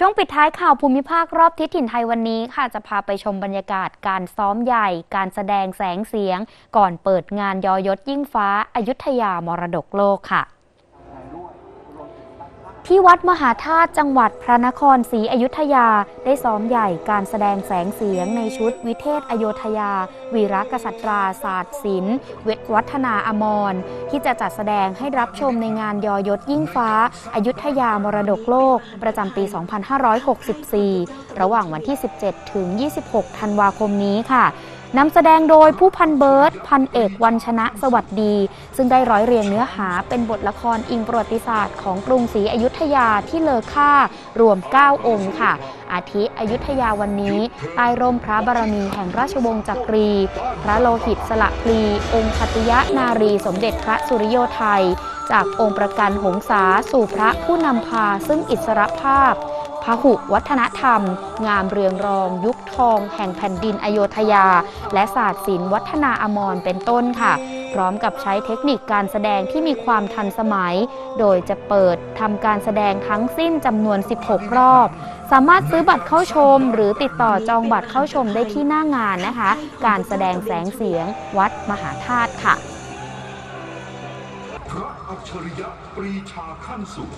ช่วงปิดท้ายข่าวภูมิภาครอบทิศถิ่นไทยวันนี้ค่ะจะพาไปชมบรรยากาศการซ้อมใหญ่ การแสดงแสงเสียง ก่อนเปิดงานยอยศยิ่งฟ้าอายุทยามรดกโลกค่ะ ที่วัดมหาธาตุจังหวัดพระนครศรีอยุธยา ได้ซ้อมใหญ่การแสดงแสงเสียงในชุดวิเทศอโยธยา วีรกษัตราศาสตร์ศิลป์เวทวัฒนาอมร ที่จะจัดแสดงให้รับชมในงานยอยศยิ่งฟ้าอายุทยามรดกโลก ประจำปี 2564 ระหว่างวันที่ 17 ถึง 26 ธันวาคมนี้ค่ะ นำแสดงโดยผู้พันเบิร์ตพันเอกวันชนะสวัสดี ซึ่งได้ร้อยเรียงเนื้อหาเป็นบทละครอิงประวัติศาสตร์ของกรุงศรีอยุธยาที่เลอค่ารวม 9 องค์ค่ะ อาทิอยุธยาวันนี้ ใต้ร่มพระบารมีแห่งราชวงศ์จักรี พระโลหิตสละพลี องค์คติยนารีสมเด็จพระสุริโยไทย จากองค์ประกันหงษาสู่พระผู้นำพาซึ่งอิสรภาพ หุวัฒนธรรม งามเรืองรอง ยุคทอง แห่งแผ่นดินอโยธยา และศาสตร์ศิลป์วัฒนาอมรเป็นต้นค่ะ พร้อมกับใช้เทคนิคการแสดงที่มีความทันสมัย โดยจะเปิดทำการแสดงทั้งสิ้นจำนวน 16 รอบ สามารถซื้อบัตรเข้าชม หรือติดต่อจองบัตรเข้าชมได้ที่หน้างานนะคะ การแสดงแสงเสียง วัดมหาธาตุค่ะ พระอัจฉริยะปรีชาขั้นสูง